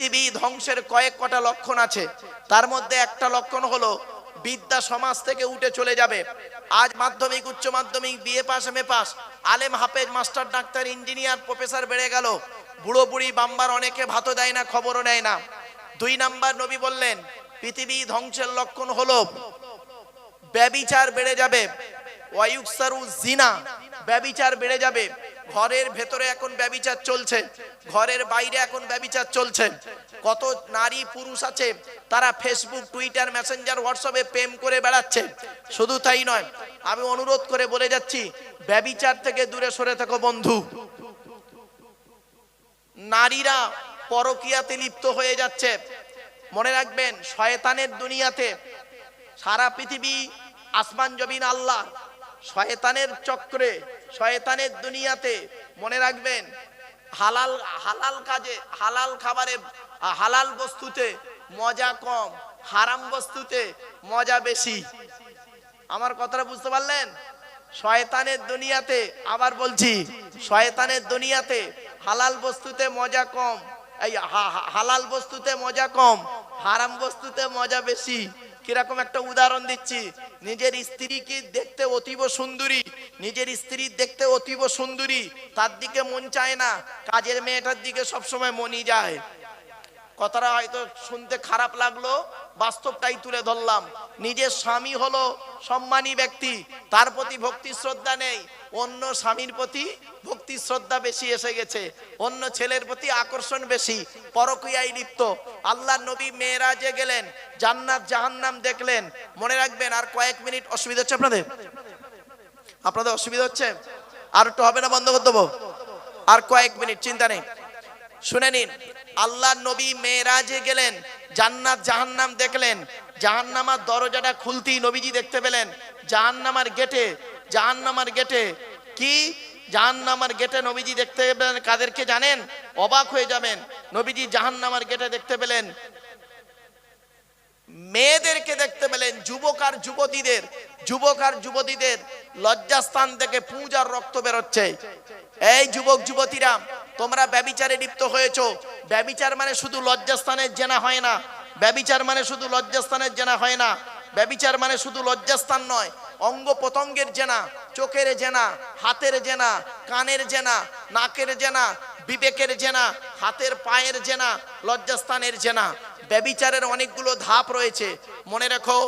পৃথিবী ধ্বংসের কয়েক কটা লক্ষণ আছে। তার মধ্যে একটা লক্ষণ হলো, বিদ্যা সমাজ থেকে উঠে চলে যাবে। আজ মাধ্যমিক, উচ্চ মাধ্যমিক, BA pass M A pass, আলেম, হাফেজ, মাস্টার, ডাক্তার, ইঞ্জিনিয়ার, প্রফেসর বেড়ে গেল। বুড়ো বুড়ি, বাম্বার অনেকে ভাতও দেয় না, খবরও নেয় না। দুই নাম্বার নবী বললেন, পৃথিবী ধ্বংসের লক্ষণ হলো, ব্যবিচার বেড়ে যাবে। ওয়ায়ুকসারু জিনা, ব্যবিচার বেড়ে যাবে। ঘরের ভেতরে এখন ব্যবিচার চলছে, ঘরের বাইরে এখন ব্যবিচার চলছে। কত নারী পুরুষ আছে, তারা ফেসবুক টুইটার মেসেঞ্জার হোয়াটসঅ্যাপে প্রেম করে বেড়াচ্ছে। শুধু তাই নয়, আমি অনুরোধ করে বলে যাচ্ছি, ব্যবিচার থেকে দূরে সরে থাকো বন্ধু। নারীরা পরকিয়াতে লিপ্ত হয়ে যাচ্ছে। মনে রাখবেন, শয়তানের দুনিয়াতে সারা পৃথিবী আসমান জমিন আল্লাহ, শয়তানের চক্রে শয়তানের দুনিয়াতে মনে রাখবেন, হালাল হালাল কাজে, হালাল খাবারে, হালাল বস্তুতে মজা কম, হারাম বস্তুতে মজা বেশি। আমার কথাটা বুঝতে পারলেন? শয়তানের দুনিয়াতে, আবার বলছি, শয়তানের দুনিয়াতে হালাল বস্তুতে মজা কম, এই হালাল বস্তুতে মজা কম, হারাম বস্তুতে মজা বেশি। কীরকম একটা উদাহরণ দিচ্ছি নিজের স্ত্রীকে দেখতে অতীব সুন্দরী, নিজের স্ত্রী দেখতে অতীব সুন্দরী, তার দিকে মন চায় না, কাজের মেয়েটার দিকে সবসময় মনই যায়। কথাটা হয়তো শুনতে খারাপ লাগল, বাস্তবটাই তুলে ধরলাম। নিজের স্বামী হলো সম্মানী ব্যক্তি, তার প্রতি ভক্তি শ্রদ্ধা নেই, অন্য স্বামীর প্রতি ভক্তি শ্রদ্ধা বেশি এসে গেছে, অন্য ছেলের প্রতি আকর্ষণ বেশি, পরকীয়ায় লিপ্ত। আল্লাহ নবী মেয়েরা যে গেলেন, জান্নাত জাহান্নাম দেখলেন। মনে রাখবেন আর কয়েক মিনিট অসুবিধা হচ্ছে আপনাদের? আপনাদের অসুবিধা হচ্ছে? আর একটু হবে না বন্ধ করে দেবো? আর কয়েক মিনিট, চিন্তা নেই। শুনে নিন আল্লাহ নবী মেয়েরাজে গেলেন, জান্নাত জাহান্নাম দেখলেন, জাহান্নামার দরজাটা খুলতেই নবীজি দেখতে পেলেন, জাহান্নামার গেটে জাহান্নামার গেটে, কি? জাহান্নামার গেটে নবীজি দেখতে পেলেন, কাদেরকে জানেন? অবাক হয়ে যাবেন। নবীজি জাহান্নামার গেটে দেখতে পেলেন মেয়েদেরকে দেখতে পেলেন যুবক আর যুবতীদের, যুবক আর যুবতীদের লজ্জাস্থান থেকে পূজার রক্ত বেরোচ্ছে। এই যুবক যুবতীরা, তোমরা ব্যবিচারে লিপ্ত হয়েছো। ব্যবিচার মানে শুধু লজ্জাস্থানের জেনা হয় না। ব্যবিচার মানে শুধু লজ্জাস্থানের জেনা হয় না। ব্যবিচার মানে শুধু লজ্জাস্থান নয় অঙ্গ প্রত্যঙ্গের জেনা, চোখের জেনা, হাতের জেনা, কানের জেনা, নাকের জেনা, বিবেকের জেনা, হাতের পায়ের জেনা, লজ্জাস্থানের জেনা। ব্যবিচারের অনেকগুলো ধাপ রয়েছে। মনে রেখো,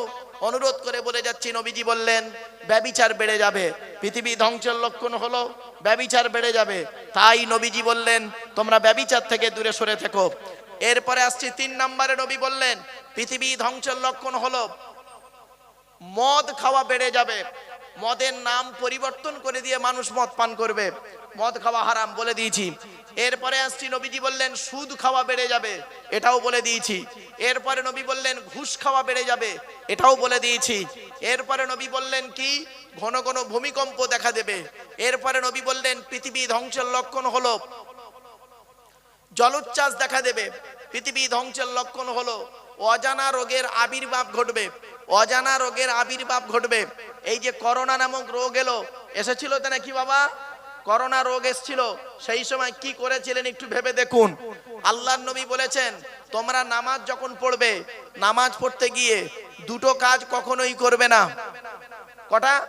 অনুরোধ করে বলে যাচ্ছি, নবীজি বললেন, ব্যবিচার বেড়ে যাবে। পৃথিবী ধ্বংসের লক্ষণ হলো, ব্যবিচার বেড়ে যাবে। তাই নবীজি বললেন, তোমরা ব্যবিচার থেকে দূরে সরে থেকো। এরপরে আসছি তিন নম্বরে, নবী বললেন, পৃথিবী ধ্বংসের লক্ষণ হলো, মদ খাওয়া বেড়ে যাবে। মদের নাম পরিবর্তন করে দিয়ে মানুষ মদ পান করবে। মদ খাওয়া হারাম বলে দিয়েছি। এরপরে আসছি নবীজি বললেন, সুদ খাওয়া বেড়ে যাবে, এটাও বলে দিয়েছি। এরপরে নবী বললেন, ঘুষ খাওয়া বেড়ে যাবে, এটাও বলে দিয়েছি। এরপরে নবী বললেন কি? ঘন ঘন ভূমিকম্প দেখা দেবে। এরপরে নবী বললেন, পৃথিবী ধ্বংসের লক্ষণ হলো, জলোচ্ছ্বাস দেখা দেবে। পৃথিবী ধ্বংসের লক্ষণ হলো, অজানা রোগের আবির্ভাব ঘটবে। অজানা রোগের আবির্ভাব ঘটবে। এই যে করোনা নামক রোগ এলো, এসেছিল তো নাকি বাবা? করোনা রোগ এসেছিল, সেই সময় কি করেছিলেন একটু ভেবে দেখুন। আল্লাহ নবী বলেছেন, তোমরা নামাজ যখন পড়বে, নামাজ পড়তে গিয়ে দুটো কাজ কখনোই করবে না। কটা?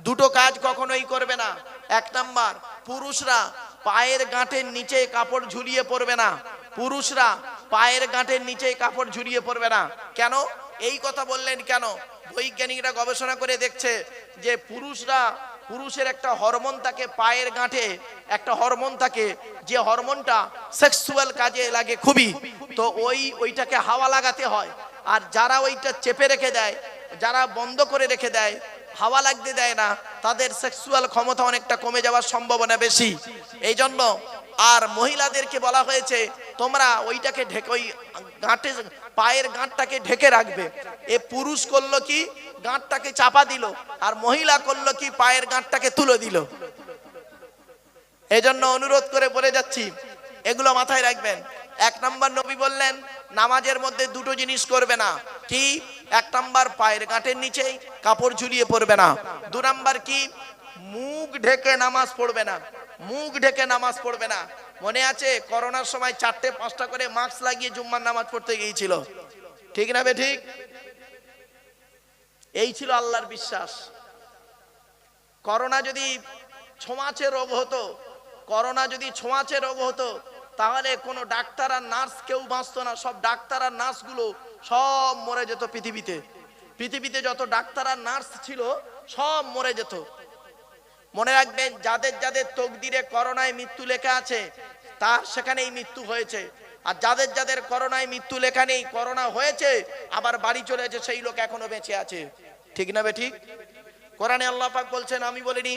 দুটো কাজ কখনোই করবে না। এক নাম্বার, পুরুষরা পায়ের গাঁটের নিচে কাপড় ঝুলিয়ে পড়বে না। পুরুষরা পায়ের গাঁটের নিচে কাপড় ঝুলিয়ে পড়বে না। কেন? এই কথা বললেন কেন? বৈজ্ঞানিকরা গবেষণা করে দেখছে যে পুরুষরা পুরুষের একটা হরমোন থাকে পায়ের গাঁঠে, একটা হরমোন থাকে, যে হরমোনটা সেক্সুয়াল কাজে লাগে খুবই। তো ওই, ওইটাকে হাওয়া লাগাতে হয়। আর যারা ওইটা চেপে রেখে দেয়, যারা বন্ধ করে রেখে দেয়, হাওয়া লাগতে দেয় না, তাদের সেক্সুয়াল ক্ষমতা অনেকটা কমে যাওয়ার সম্ভাবনা বেশি। এই জন্য আর মহিলাদেরকে বলা হয়েছে, তোমরা ওইটাকে ঢেকে, ওই গাঁটে, পায়ের গাঁটটাকে ঢেকে রাখবে। এ পুরুষ করল কি? গাঁটটাকে চাপা দিল, আর মহিলা করল কি? পায়ের গাঁটটাকে তুলে দিল। এজন্য অনুরোধ করে বলে যাচ্ছি, এগুলো মাথায় রাখবেন। এক নাম্বার নবী বললেন, নামাজের মধ্যে দুটো জিনিস করবে না। কি? এক নাম্বার, পায়ের গাঁটের নিচেই কাপড় ঝুলিয়ে পড়বে না। দু নাম্বার কি? মুখ ঢেকে নামাজ পড়বে না। মুখ ঢেকে নামাজ পড়বে না। মনে আছে করোনার সময় চারটে, পাঁচটা করে মাস্ক লাগিয়ে জুম্মার নামাজ পড়তে গিয়েছিল। ঠিক না বে ঠিক? এই ছিল আল্লাহর বিশ্বাস। করোনা যদি ছোঁয়াচে রোগ হতো, করোনা যদি ছোঁয়াচে রোগ হতো, তাহলে কোনো ডাক্তার আর নার্স কেউ বাঁচতো না। সব ডাক্তার আর নার্সগুলো সব মরে যেত পৃথিবীতে। পৃথিবীতে যত ডাক্তার আর নার্স ছিল, সব মরে যেত। মনে রাখবেন, যাদের যাদের তকদিরে করোনায় মৃত্যু লেখা আছে, তার সেখানেই মৃত্যু হয়েছে। আর যাদের যাদের করোনায় মৃত্যু লেখা নেই, করোনা হয়েছে, আবার বাড়ি চলে গেছে সেই লোক এখনও বেঁচে আছে। ঠিক না বে ঠিক? কোরআনে আল্লাহ পাক বলছেন, আমি বলিনি,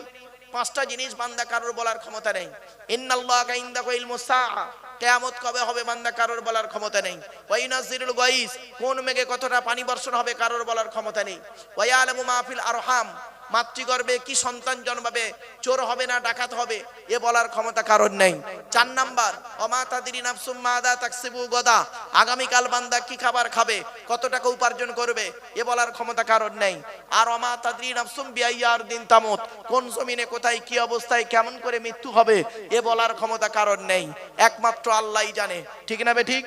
পাঁচটা জিনিস বান্দা কারোর বলার ক্ষমতা নেই। ইন্নাল্লাহা ইনদাহু ইলমুস সাআ কিয়ামত কবে হবে বান্দা কারোর বলার ক্ষমতা নেই। ওয়া ইউনাজ্জিলুল গাইস, কোন মেঘে কতটা পানি বর্ষণ হবে কারোর বলার ক্ষমতা নেই। ওয়া ইয়ালামু মা ফিল আরহাম মাতৃগর্ভে কি সন্তান জন্মাবে? চোর হবে না, ডাকাত হবে? এ বলার ক্ষমতা কারণ নেই। চার নাম্বার অমা তাদিরি মাদা তাকসিবু গদা। আগামীকাল বান্দা কি খাবার খাবে? কত টাকা উপার্জন করবে? এ বলার ক্ষমতা কারণ নেই। আর অমা তাদিরি নাফসুম বিয়াইয়ার দিন তামত। কোন জমিনে, কোথায়, কি অবস্থায়, কেমন করে মৃত্যু হবে? এ বলার ক্ষমতা কারণ নেই। একমাত্র আল্লাহই জানে। ঠিক না বে ঠিক?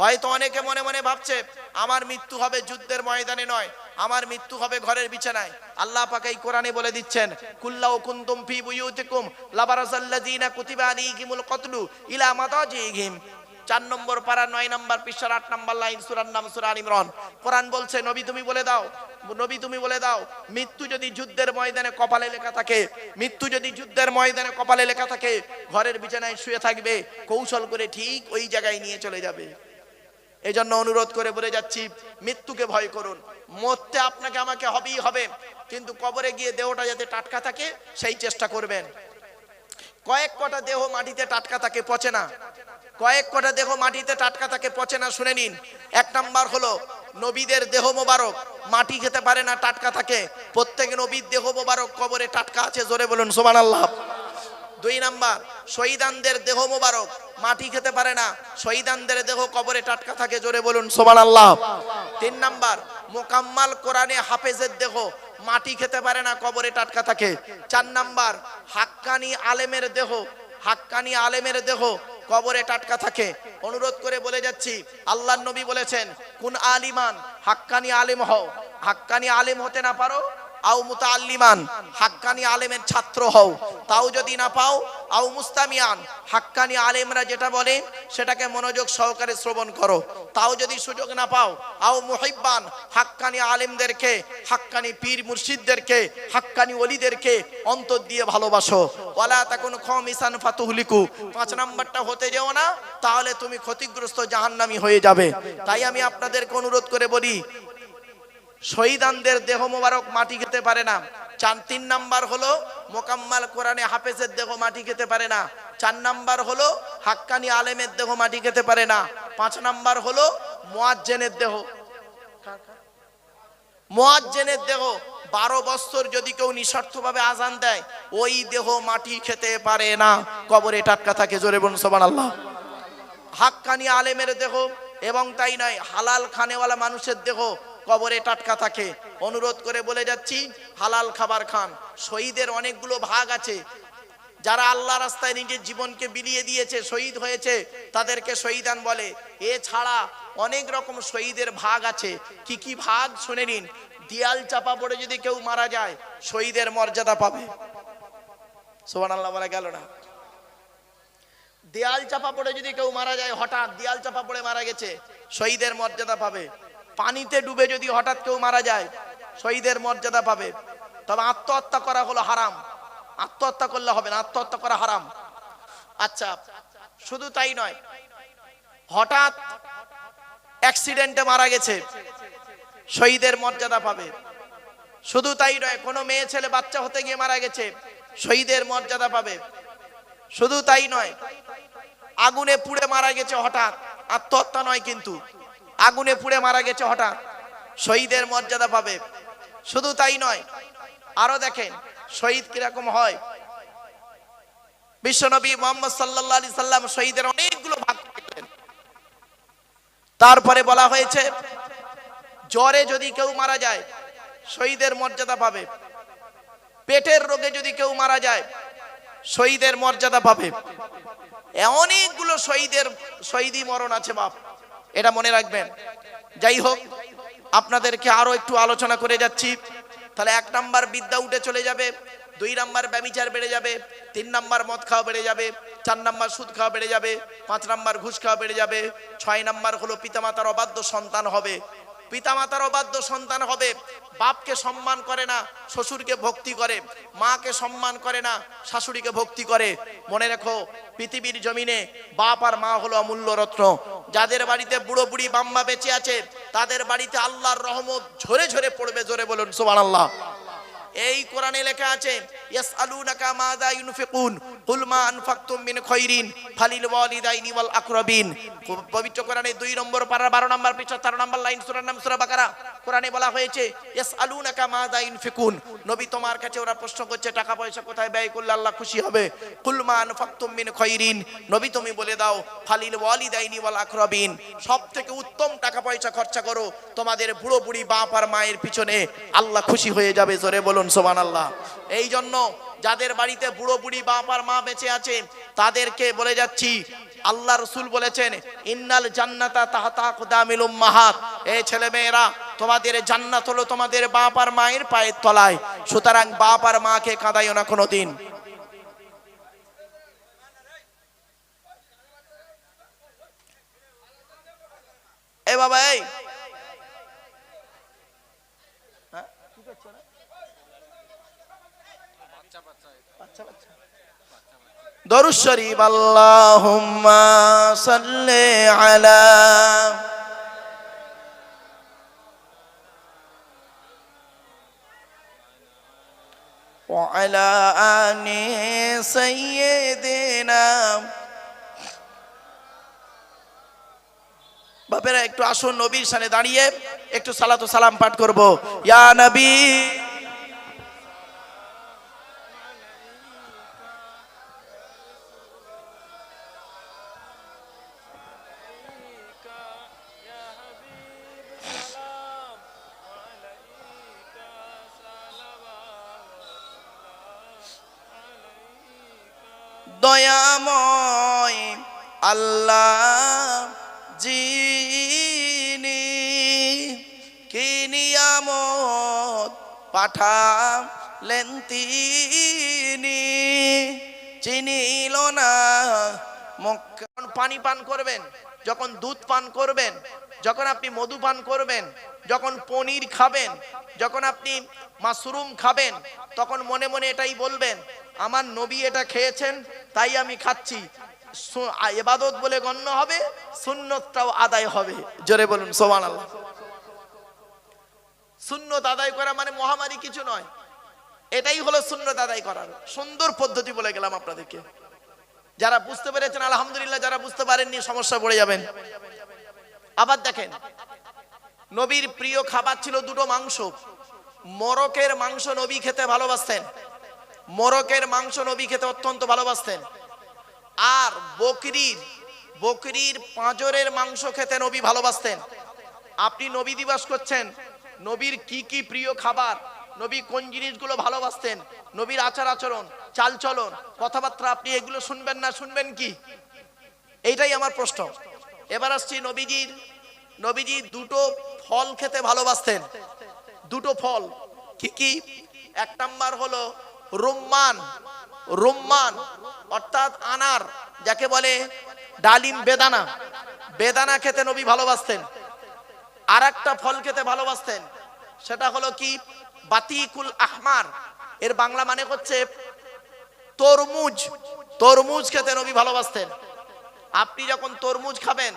হয়তো অনেকে মনে মনে ভাবছে, আমার মৃত্যু হবে যুদ্ধের ময়দানে নয়, আমার মৃত্যু হবে ঘরের বিছানায়। আল্লাহ পাক এই কোরআনে বলে দিচ্ছেন, কুল্লাউ কুনতুম ফি বুয়ুতিকুম লাবারাসাল্লাযিনা কুতিবা আলাইহিমুল কতলু ইলা মাদাজিহিম। চার নম্বর পারা নয় নম্বর পৃষ্ঠার আট নম্বর লাইন সুরার নাম সুরা আল ইমরান। কোরআন বলছে, নবী তুমি বলে দাও, নবী তুমি বলে দাও, মৃত্যু যদি যুদ্ধের ময়দানে কপালে লেখা থাকে, মৃত্যু যদি যুদ্ধের ময়দানে কপালে লেখা থাকে, ঘরের বিছানায় শুয়ে থাকবে, কৌশল করে ঠিক ওই জায়গায় নিয়ে চলে যাবে। এই জন্য অনুরোধ করে বলে যাচ্ছি, মৃত্যুকে ভয় করুন। মরতে আপনাকে আমাকে হবেই হবে, কিন্তু কবরে গিয়ে দেহটা যাতে টাটকা থাকে, সেই চেষ্টা করবেন। কয়েক কটা দেহ মাটিতে টাটকা থাকে, পচে না। কয়েক কটা দেহ মাটিতে টাটকা থাকে, পচে না, শুনে নিন। এক নাম্বার হলো, নবীদের দেহ মোবারক, মাটি খেতে পারে না, টাটকা থাকে। প্রত্যেক নবীর দেহ মোবারক কবরে টাটকা আছে, জোরে বলুন সোমান আল্লাহ দুই নাম্বার, শহীদানদের দেহ মোবারক, মাটি খেতে পারে না। শহীদানদের দেহ কবরে টাটকা থাকে, জোরে বলুন সোমান আল্লাহ তিন নাম্বার, মোকাম্মাল কোরআনে হাফেজের দেহ, মাটি খেতে পারে না, কবরে টাটকা থাকে। চার নাম্বার, হাক্কানি আলেমের দেহ, হাক্কানি আলেমের দেহ, কবরে টাটকা থাকে। অনুরোধ করে বলে যাচ্ছি আল্লাহ নবী বলেছেন, কোন আলিমান, হাক্কানি আলেম হও। হাক্কানি আলেম হতে না পারো আও মুতাল্লিমান হাক্কানি আলেমের ছাত্র হও। তাও যদি না পাও, আও মুস্তামিয়ান, হাক্কানি আলেমরা যেটা বলে, সেটাকে মনোযোগ সহকারে শ্রবণ করো। তাও যদি সুযোগ না পাও, আও মুহিব্বান, হাক্কানি আলেমদেরকে, হাক্কানি পীর মুর্শিদদেরকে, হাক্কানি ওলিদেরকে অন্তর দিয়ে ভালোবাসো। ওয়ালা তাকুন খমিসান ফাতুহলিকু, পাঁচ নাম্বারটা হতে যেও না, তাহলে তুমি ক্ষতিগ্রস্ত জাহান্নামি হয়ে যাবে। তাই আমি আপনাদেরকে অনুরোধ করে বলি শহীদানদের দেহ মোবারক মাটি খেতে পারে না। চার, তিন নাম্বার হলো মোকাম্মাল কোরআনে হাফেজের দেহ মাটি খেতে পারে না। চার নাম্বার হলো হাক্কানি আলেমের দেহ মাটি খেতে পারে না। পাঁচ নাম্বার হলো মোয়াজ্জেনের দেহ। মোয়াজ্জেনের দেহ বারো বছর যদি কেউ নিঃস্বার্থভাবে আজান দেয়, ওই দেহ মাটি খেতে পারে না। কবরে টাটকা থাকে, জোরে বলুন সোবান আল্লাহ হাক্কানি আলেমের দেহ এবং তাই নয়, হালাল খানেওয়ালা মানুষের দেহ কবরে টাটকা থাকে। অনুরোধ করে বলে যাচ্ছি, হালাল খাবার খান। শহীদের অনেকগুলো ভাগ আছে। যারা আল্লাহ রাস্তায় নিজের জীবনকে বিলিয়ে দিয়েছে, শহীদ হয়েছে, তাদেরকে শহীদান বলে। এছাড়া অনেক রকম শহীদের ভাগ আছে। কি কি ভাগ? শুনে নিন। দিয়াল চাপা পড়ে যদি কেউ মারা যায়, শহীদের মর্যাদা পাবে। সোহান আল্লাহ বলা গেল না। দেয়াল চাপা পড়ে যদি কেউ মারা যায়, হঠাৎ দেয়াল চাপা পড়ে মারা গেছে, শহীদের মর্যাদা পাবে। পানিতে ডুবে যদি হঠাৎ কেউ মারা যায়, শহীদের মর্যাদা পাবে। তবে আত্মহত্যা করা হলো হারাম। আত্মহত্যা করলে হবে না, আত্মহত্যা করা হারাম। আচ্ছা শুধু তাই নয়, হঠাৎ অ্যাক্সিডেন্টে মারা গেছে, শহীদের মর্যাদা পাবে। শুধু তাই নয়, কোনো মেয়ে, ছেলে, বাচ্চা হতে গিয়ে মারা গেছে, শহীদের মর্যাদা পাবে। শুধু তাই নয়, আগুনে পুড়ে মারা গেছে হঠাৎ। আত্মহত্যা নয় কিন্তু আগুনে পুড়ে মারা গেছে হঠাৎ। শহীদের মর্যাদা পাবে। শুধু তাই নয়, আরও দেখেন, শহীদ কীরকম হয়। বিশ্বনবী মোহাম্মদ সাল্লাহ সাল্লাম শহীদের অনেকগুলো ভাগ করলেন তারপরে বলা হয়েছে, জ্বরে যদি কেউ মারা যায়, শহীদের মর্যাদা পাবে। পেটের রোগে যদি কেউ মারা যায়, শহীদের মর্যাদা পাবে। অনেকগুলো শহীদের শহীদি মরণ আছে বাপ। এটা মনে রাখবেন। যাই হোক, আপনাদেরকে আরও একটু আলোচনা করে যাচ্ছি। তাহলে এক নাম্বার বিদ্যা উঠে চলে যাবে, দুই নাম্বার ব্যবিচার বেড়ে যাবে, তিন নাম্বার মদ খাওয়া বেড়ে যাবে, চার নাম্বার সুদ খাওয়া বেড়ে যাবে, পাঁচ নাম্বার ঘুষ খাওয়া বেড়ে যাবে, ছয় নাম্বার হলো পিতামাতার অবাধ্য সন্তান হবে। পিতামাতার অবাধ্য সন্তান হবে, বাপকে সম্মান করে না, শ্বশুরকে ভক্তি করে, মাকে সম্মান করে না, শাশুড়িকে ভক্তি করে। মনে রেখো, পৃথিবীর জমিনে বাপ আর মা হলো অমূল্য রত্ন। যাদের বাড়িতে বুড়ো বুড়ি, বাম্মা বেঁচে আছে, তাদের বাড়িতে আল্লাহর রহমত ঝরে ঝরে পড়বে, জোরে বলুন সোমান আল্লাহ এই কোরআনে লেখা আছে ইয়াসআলুনাকা মাযা ইউনফিকুন, কুল মা আনফাকতুম মিন খায়রিন ফালিল ওয়ালিদাইনি ওয়াল আকরাবিন। পবিত্র কোরআনে 2 নম্বর পারা 12 নম্বর পৃষ্ঠা 13 নম্বর লাইন, সূরার নাম সূরা বাকারা। কোরআনে বলা হয়েছে, ইয়াসআলুনাকা মাযা ইউনফিকুন। নবী তোমার কাছে ওরা প্রশ্ন করছে, টাকা পয়সা কোথায় ব্যয় করলে আল্লাহ খুশি হবে? কুল মা আনফাকতুম মিন খায়রিন নবী তুমি বলে দাও, ফালিল ওয়ালিদাইনি ওয়াল আকরাবিন। সবথেকে উত্তম টাকা পয়সা খরচা করো, তোমাদের বুড়ো বুড়ি বাপ আর মায়ের পিছনে আল্লাহ খুশি হয়ে যাবে, জোরে বলুন সোমান আল্লাহ এই জন্য যাদের বাড়িতে বুড়ো বুড়ি বাপ আর মা বেঁচে আছে, তাদেরকে বলে যাচ্ছি, আল্লাহ রসুল বলেছেন, ইন্নাল জান্নাতা তাহাতা কুদামিল উম্মাহাত। এই ছেলে মেয়েরা, তোমাদের জান্নাত হলো তোমাদের বাপ আর মায়ের পায়ের তলায়, সুতরাং বাপ আর মাকে কাঁদাইও না কোনোদিন। এ বাবা, এই হ্যাঁ? কি করছ ওরা? দরুদ শরীফ আল্লাহুম্মা সাল্লি আলা وعلى آل سيدنا বাপেরা একটু আসুন নবীর সামনে দাঁড়িয়ে একটু সালাতু সালাম পাঠ করব ইয়া নবী দয়াময় আল্লাহ জিনি কি নিয়ামত পাঠালেন তিনি চিনিল না। মক্কা- পানি পান করবেন যখন দুধ পান করবেন, যখন আপনি মধু পান করবেন, যখন পনির খাবেন, যখন আপনি মাশরুম খাবেন, তখন মনে মনে এটাই বলবেন, আমার নবী এটা খেয়েছেন, তাই আমি খাচ্ছি। এবাদত বলে গণ্য হবে, সুন্নতটাও আদায় হবে। জোরে বলুন সোমান আল্লাহ সুন্নত আদায় করা মানে মহামারী কিছু নয়। এটাই হলো সুন্নত আদায় করার। সুন্দর পদ্ধতি বলে গেলাম আপনাদেরকে। যারা বুঝতে পেরেছেন, আলহামদুলিল্লাহ, যারা বুঝতে পারেননি, সমস্যা পড়ে যাবেন। আবার দেখেন, নবীর প্রিয় খাবার ছিল দুটো মাংস। মরকের মাংস নবী খেতে ভালোবাসতেন। মরকের মাংস নবী খেতে অত্যন্ত ভালোবাসতেন। আর বকরির বকরির পাঁজরের মাংস খেতে নবী ভালোবাসতেন। আপনি নবী দিবস করছেন, নবীর কি কি প্রিয় খাবার, নবী কোন জিনিসগুলো ভালোবাসতেন, নবীর আচার আচরণ চালচলন, কথাবার্তা আপনি এগুলো শুনবেন না, শুনবেন কি? এইটাই আমার প্রশ্ন। এবার আসছি নবীজির, নবীজি দুটো ফল খেতে ভালোবাসতেন। দুটো ফল। কি কি? এক নাম্বার হলো রুম্মান রুম্মান অর্থাৎ আনার, যাকে বলে ডালিম বেদানা। বেদানা খেতে নবী ভালোবাসতেন। আর একটা ফল খেতে ভালোবাসতেন, সেটা হলো কি? বাতিকুল আহমার। এর বাংলা মানে হচ্ছে তরমুজ তরমুজ খেতে নবী ভালোবাসতেন। আপনি যখন তরমুজ খাবেন,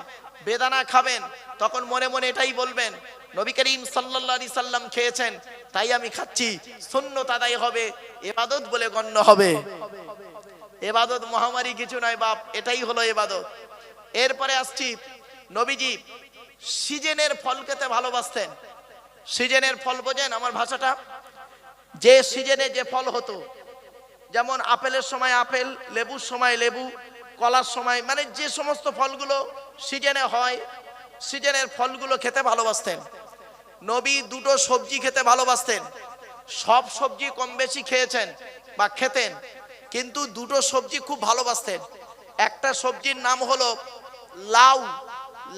বেদানা খাবেন, তখন মনে মনে এটাই বলবেন, নবী করিম সাল্লাল্লাহু সাল্লাম খেয়েছেন, তাই আমি খাচ্ছি শূন্য তাদাই হবে, এবাদত বলে গণ্য হবে। এবাদত মহামারী কিছু নয় বাপ, এটাই হলো এবাদত। এরপরে আসছি, নবীজি সিজনের ফল খেতে ভালোবাসতেন। সিজনের ফল বোঝেন আমার ভাষাটা? যে সিজনে যে ফল হতো যেমন আপেলের সময় আপেল, লেবুর সময় লেবু, কলার সময় মানে যে সমস্ত ফলগুলো সিজনে হয়, সিজনের ফলগুলো খেতে ভালোবাসতেন। নবী দুটো সবজি খেতে ভালোবাসতেন। সব সবজি কম বেশি খেয়েছেন বা খেতেন, কিন্তু দুটো সবজি খুব ভালোবাসতেন। একটা সবজির নাম হলো লাউ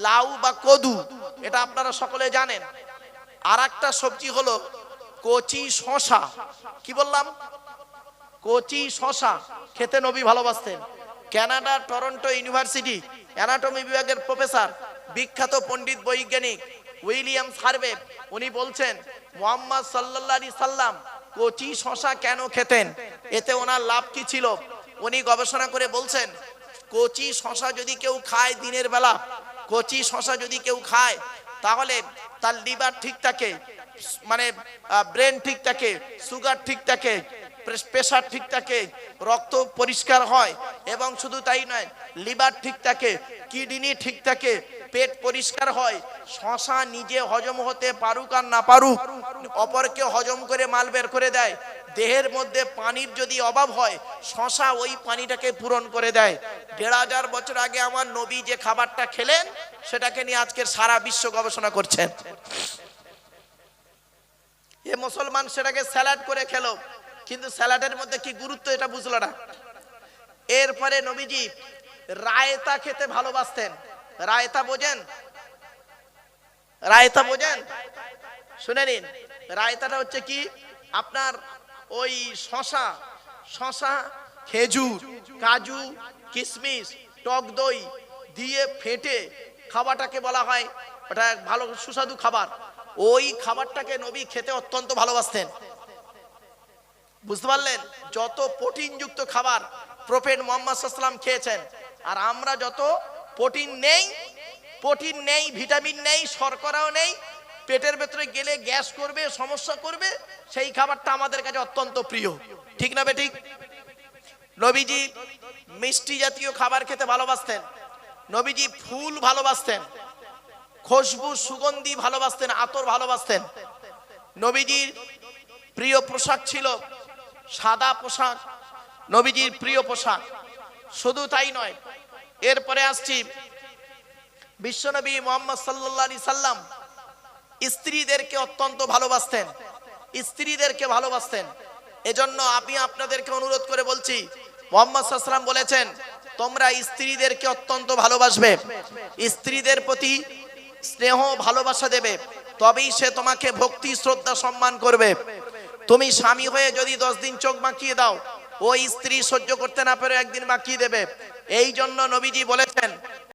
লাউ বা কদু, এটা আপনারা সকলে জানেন। আর একটা সবজি হলো কচি শশা কি বললাম? কচি শশা খেতে নবী ভালোবাসতেন। কানাডা টরন্টো ইউনিভার্সিটি, অ্যানাটমি বিভাগের প্রফেসর, বিখ্যাত পণ্ডিত বৈজ্ঞানিক উইলিয়াম সার্ভে উনি বলছেন, মোহাম্মদ সাল্লাল্লাহু সাল্লাম কচি শশা কেন খেতেন? এতে ওনার লাভ কি ছিল? উনি গবেষণা করে বলছেন, কচি শশা যদি কেউ খায় দিনের বেলা, কচি শশা যদি কেউ খায়, তাহলে তার লিভার ঠিক থাকে মানে ব্রেন ঠিক থাকে, সুগার ঠিক থাকে প্রেশার ঠিক থাকে, রক্ত পরিষ্কার হয়, এবং শুধু তাই নয় লিভার ঠিক থাকে কিডনি ঠিক থাকে, পেট পরিষ্কার হয় শশা নিজে হজম হতে পারুক আর না পারুক, অপরকে হজম করে মাল বের করে দেয়, দেহের মধ্যে পানির যদি অভাব হয় শশা ওই পানিটাকে পূরণ করে দেয়। দেড় হাজার বছর আগে আমার নবী যে খাবারটা খেলেন, সেটাকে নিয়ে আজকের সারা বিশ্ব গবেষণা করছেন। এ মুসলমান সেটাকে স্যালাড করে খেলো। কিন্তু স্যালাডের মধ্যে কি গুরুত্ব এটা বুঝলো না। এরপরে নবীজি রায়তা খেতে ভালোবাসতেন। রায়তা বোঝেন? রায়তা বোঝেন? শুনে নিন। রায়তাটা হচ্ছে কি? আপনার ওই শশা শশা, খেজুর, কাজু কিশমিশ টক দই দিয়ে ফেটে খাবারটাকে বলা হয়। ওটা ভালো সুস্বাদু খাবার। ওই খাবারটাকে নবী খেতে অত্যন্ত ভালোবাসতেন। বুঝতে পারলেন? যত প্রোটিন যুক্ত খাবার প্রফেট মোহাম্মদ সাল্লাম খেয়েছেন, আর আমরা যত প্রোটিন নেই প্রোটিন নেই, ভিটামিন নেই, শর্করাও নেই, পেটের ভেতরে গেলে গ্যাস করবে, সমস্যা করবে, সেই খাবারটা আমাদের কাছে অত্যন্ত প্রিয়। ঠিক না বেঠিক? নবীজি মিষ্টি জাতীয় খাবার খেতে ভালোবাসতেন। নবীজি ফুল ভালোবাসতেন। খুশবু, সুগন্ধি ভালোবাসতেন, আতর ভালোবাসতেন। নবীজির প্রিয় পোশাক ছিল সাদা পোশাক, নবীজির প্রিয় পোশাক। শুধু তাই নয়, এরপরে আসছি বিশ্বনবী মোহাম্মদ সাল্লি সাল্লাম স্ত্রীদেরকে অত্যন্ত ভালোবাসতেন, স্ত্রীদেরকে ভালোবাসতেন। এজন্য আমি আপনাদেরকে অনুরোধ করে বলছি, মোহাম্মদ সাল্লাম বলেছেন, তোমরা স্ত্রীদেরকে অত্যন্ত ভালোবাসবে। স্ত্রীদের প্রতি স্নেহ, ভালোবাসা দেবে। তবেই সে তোমাকে ভক্তি, শ্রদ্ধা, সম্মান করবে। তুমি স্বামী হয়ে যদি দশ দিন চোখ মাখিয়ে দাও, ওই স্ত্রী সহ্য করতে না পেরে একদিন মাখিয়ে দেবে। এই জন্য নবীজি বলেছেন